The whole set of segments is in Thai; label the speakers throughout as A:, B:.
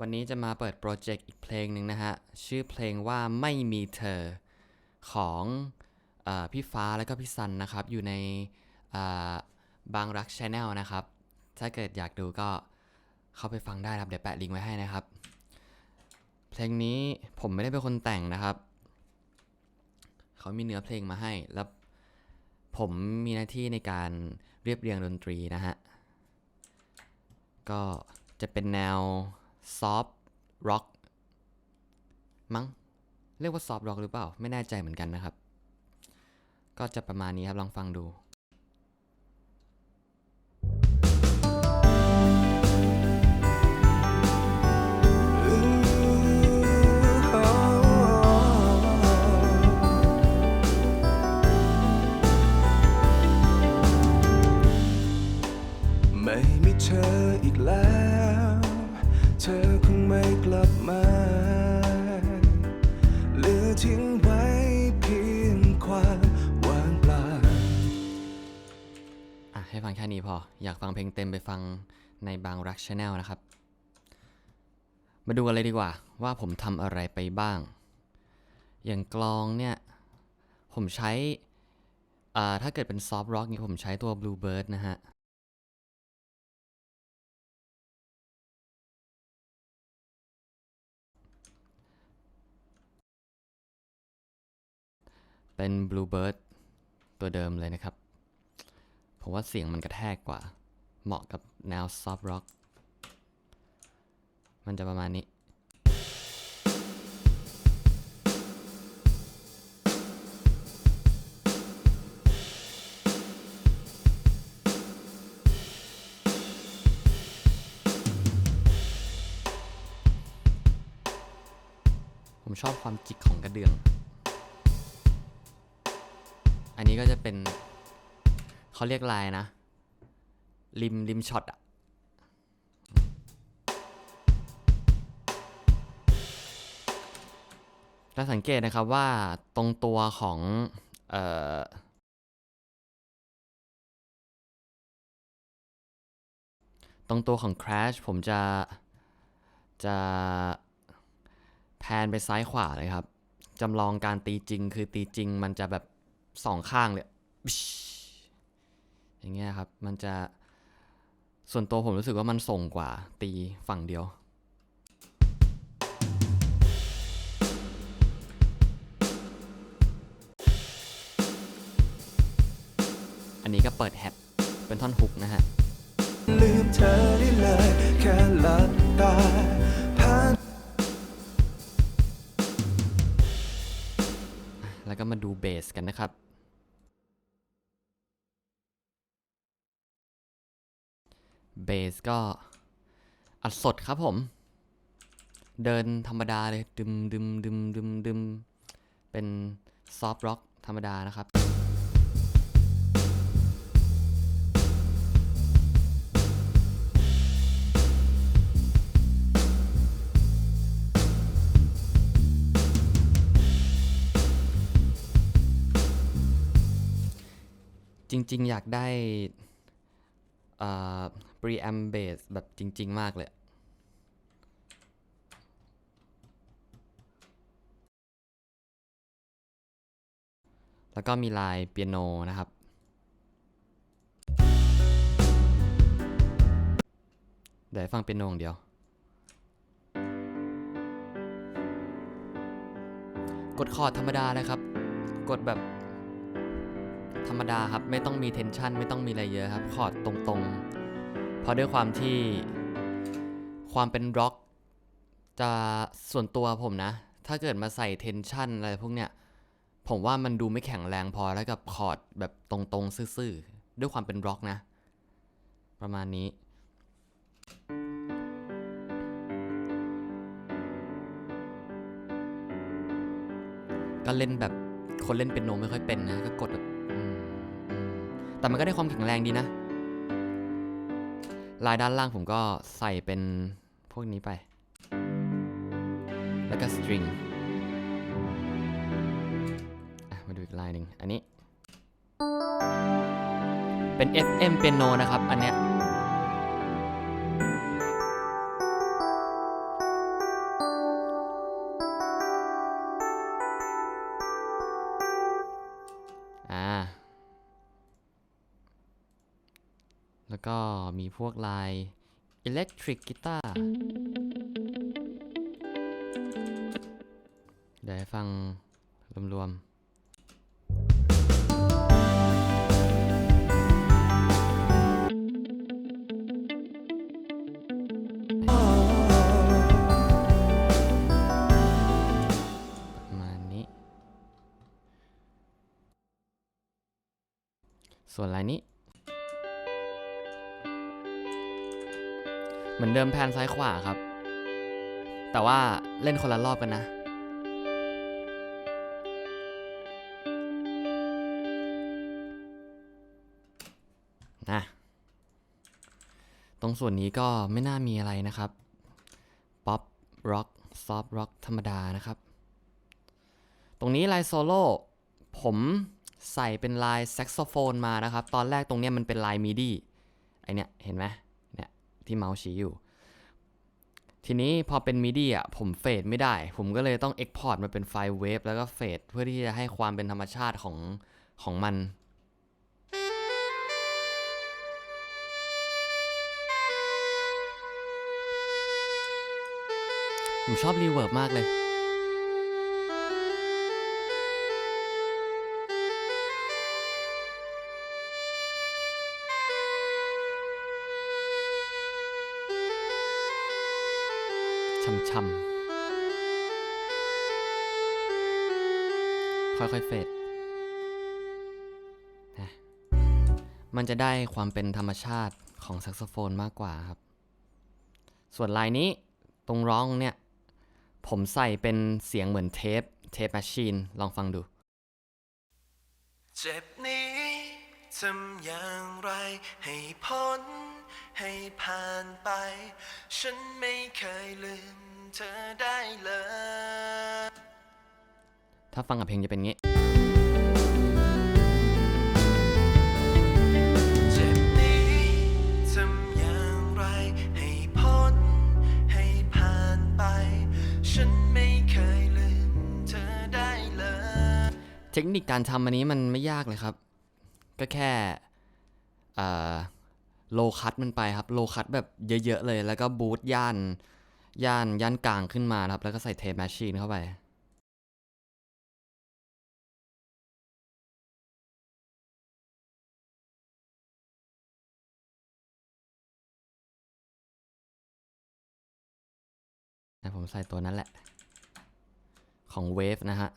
A: วันนี้จะมาเปิดโปรเจกต์อีกเพลงหนึ่งนะฮะ ชื่อเพลงว่าไม่มีเธอของอพี่ฟ้าแล้วก็พี่ซันนะครับ อยู่ในบางรักชาแนลนะครับ ถ้าเกิดอยากดูก็เข้าไปฟังได้ครับ เดี๋ยวแปะลิงก์ไว้ให้นะครับ เพลงนี้ผมไม่ได้เป็นคนแต่งนะครับ เขามีเนื้อเพลงมาให้ แล้วผมมีหน้าที่ในการเรียบเรียงดนตรีนะฮะ ก็จะเป็นแนว ซอฟร็อกมั้งเรียกว่าซอฟร็อกหรือเปล่า ไม่แน่ใจเหมือนกันนะครับ ก็จะประมาณนี้ครับ ลองฟังดู
B: ไม่มีเธออีกแล้ว เธอคงไม่กลับมาเหลือทิ้งไว้เพียงความว่างเปล่า
A: อะให้ฟังแค่นี้พอ อยากฟังเพลงเต็มไปฟังในบางรักชาแนลนะครับ มาดูกันเลยดีกว่า ว่าผมทำอะไรไปบ้าง อย่างกลองเนี่ย ผมใช้ อ่า ถ้าเกิดเป็นซอฟต์ร็อกนี่ผมใช้ตัว Bluebird นะฮะ เป็น Bluebird ตัวเดิมเลยนะครับ ผมว่าเสียงมันกระแทกกว่า เหมาะกับแนวซอฟต์ร็อก มันจะประมาณนี้ผมชอบความจิกของกระเดื่อง นนี้ก็จะเป็นเขาเรียกลายนะ ริมริมช็อตอะจะสังเกตนะครับว่าตรงตัวของเอ่อตรงตัวของ Crash ผมจะจะแพนไปซ้ายขวาเลยครับ จำลองการตีจริงคือตีจริงมันจะแบบ สองข้างเลยบิชอย่างเงี้ยครับ มันจะส่วนตัวผมรู้สึกว่ามันส่งกว่าตีฝั่งเดียวอันนี้ก็เปิดแฮตเป็นท่อนฮุกนะฮะ
B: ลืมเธอได้เลยแค่หลับตาผ่าน
A: แล้วก็มาดูเบสกันนะครับ เบสก็อัดสดครับผม เดินธรรมดาเลย ดึมดึมดึมดึมดึมเป็นซอฟต์ร็อกธรรมดานะครับจริง ๆ อยากได้อ่า preamp bass แบบจริง ๆ มากเลย แล้วก็มีลายเปียโนนะครับ เดี๋ยวฟังเปียโนอย่างเดียว กดคอร์ดธรรมดาเลยครับ กดแบบธรรมดาครับ ไม่ต้องมีเทนชันไม่ต้องมีอะไรเยอะครับ คอร์ดตรงๆ เพราะด้วยความที่ความเป็นร็อกจะส่วนตัวผมนะ ถ้าเกิดมาใส่เทนชันอะไรพวกเนี้ย ผมว่ามันดูไม่แข็งแรงพอแล้วกับคอร์ดแบบตรงๆ ซื่อๆ ด้วยความเป็นร็อกนะ ประมาณนี้ ก็เล่นแบบคนเล่นเป็นโนไม่ค่อยเป็นนะ ก็กดแบบแต่มันก็ได้ความแข็งแรงดีนะ ลายด้านล่างผมก็ใส่เป็นพวกนี้ไป แล้วก็สตริงมาดูอีกลายหนึ่งอันนี้ เป็น FM เป็นโนนะครับ อันเนี้ย ก็มีพวกลาย Electric Guitar เดี๋ยวให้ฟังรวมๆส่วนลายนี้ เหมือนเดิมแพนซ้ายขวาครับ แต่ว่าเล่นคนละรอบกันนะ นะ ตรงส่วนนี้ก็ไม่น่ามีอะไรนะครับ ป๊อป ร็อก ซอฟร็อก ธรรมดานะครับ ตรงนี้ลายโซโล่ ผมใส่เป็นลายแซกโซโฟนมานะครับ ตอนแรกตรงนี้มันเป็นลายมิดี้ไอเนี้ยเห็นไหม ที่เมาส์ชี้อยู่ ทีนี้พอเป็นมิดีอะผมเฟดไม่ได้ ผมก็เลยต้องเอ็กพอร์ตมาเป็นไฟล์เวฟแล้วก็เฟดเพื่อที่จะให้ความเป็นธรรมชาติของของมันผมชอบรีเวิร์บมากเลย ช่ำๆ ค่อยๆ เฟดนะมันจะได้ความเป็นธรรมชาติของแซกโซโฟนมากกว่าครับ ส่วนลายนี้ตรงร้องเนี่ย ผมใส่เป็นเสียงเหมือนเทป เทปแมชชีน ลองฟังดู
B: เจ็บนี้ ทำอย่างไรให้พ้นให้ผ่านไป ฉันไม่เคยลืมเธอได้เลย
A: ถ้าฟังกับเพลงจะเป็นงี้
B: เจ็บนี้ทำอย่างไรให้พ้นให้ผ่านไป ฉันไม่เคยลืมเธอได้เลย
A: เทคนิคการทำอันนี้มันไม่ยากเลยครับ ก็แค่โลคัตมันไปครับ โลคัตแบบเยอะๆเลย แล้วก็บูตย่าน ย่านย่านกลางขึ้นมาครับ แล้วก็ใส่เทปแมชชีนเข้าไปนะผมใส่ตัวนั้นแหละ ของเวฟนะฮะ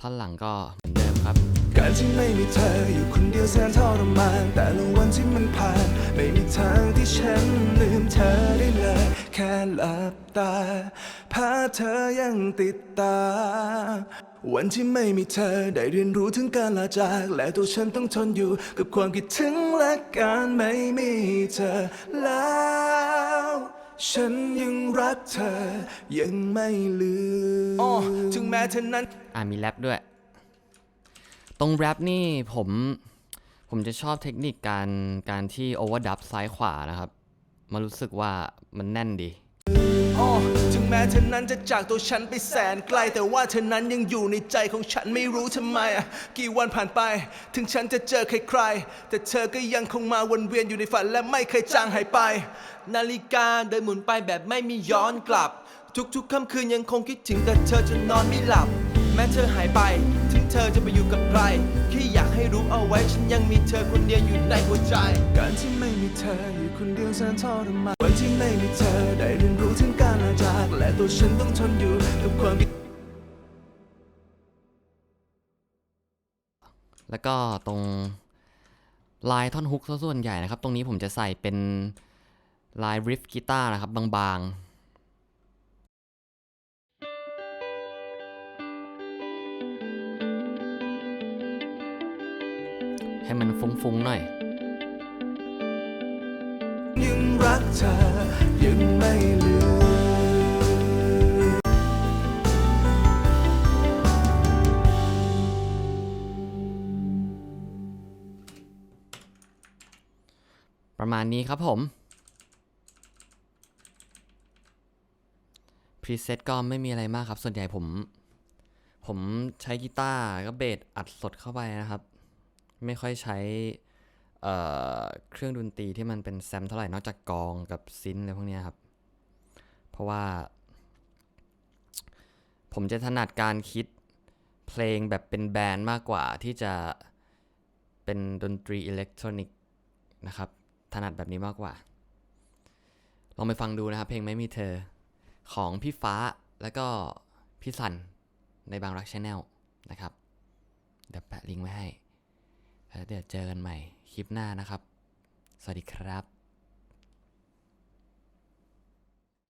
A: ท่อนหลังก็เหมือน ครับ
B: การที่ไม่มีเธออยู่คนเดียวแสนทรมาน แต่ละวันที่มันผ่าน ไม่มีทางที่ฉันลืมเธอได้เลย แค่หลับตาภาพเธอยังติดตา วันที่ไม่มีเธอได้เรียนรู้ถึงการลาจาก และตัวฉันต้องทนอยู่กับความคิดถึงและการไม่มีเธอแล้ว ฉันยังรักเธอยังไม่ลืมถึงแม้เธอนั้น
A: อ่ามีแรปด้วย ตรงแรปนี่ผมผมจะชอบเทคนิคการการที่โอเวอร์ดับซ้ายขวานะครับมันรู้สึกว่ามันแน่นดี
B: อ้อถึงแม้เธอนั้นจะจากตัวฉันไปแสนไกล แต่ว่าเธอนั้นยังอยู่ในใจของฉันไม่รู้ทำไมอะกี่วันผ่านไป ถึงฉันจะเจอใครๆแต่เธอก็ยังคงมาวนเวียนอยู่ในฝันและไม่เคยจางหายไป
C: นาฬิกาเดินหมุนไปแบบไม่มีย้อนกลับ ทุกๆค่ำคืนยังคงคิดถึงแต่เธอจนนอนไม่หลับ แม้เธอหายไป เธอจะไปอยู่กับใครแค่อยากให้รู้เอาไว้ฉันยังมีเธอคนเดียวอยู่ในหัวใจ
B: การที่ไม่มีเธออยู่คนเดียวแสนทรมานวันที่ไม่มีเธอได้เรียนรู้ถึงการลาจากและตัวฉันต้องทนอยู่กับความ
A: แล้วก็ตรงลายท่อนฮุกส่วนใหญ่นะครับ ตรงนี้ผมจะใส่เป็นลายริฟกีตาร์นะครับบางๆ ให้มันฟุ้งๆหน่อย
B: ยังรักเธอยังไม่ลืม
A: ประมาณนี้ครับผมพรีเซตก็ไม่มีอะไรมากครับ ส่วนใหญ่ผม ผมใช้กีตาร์ก็เบสอัดสดเข้าไปนะครับ ไม่ค่อยใช้เเครื่องดนตรีที่มันเป็นแซมเท่าไหร่นอกจากกองกับซินอะไรพวกนี้ครับ เพราะว่า ผมจะถนัดการคิดเพลงแบบเป็นแบนด์มากกว่าที่จะเป็นดนตรีอิเล็กทรอนิกส์นะครับ ถนัดแบบนี้มากกว่า ลองไปฟังดูนะครับ เพลงไม่มีเธอของพี่ฟ้าแล้วก็พี่สันในบางรักชาแนลนะครับ เดี๋ยวแปะลิงก์ไว้ให้ แล้วเดี๋ยวเจอกันใหม่คลิปหน้านะครับ สวัสดีครับ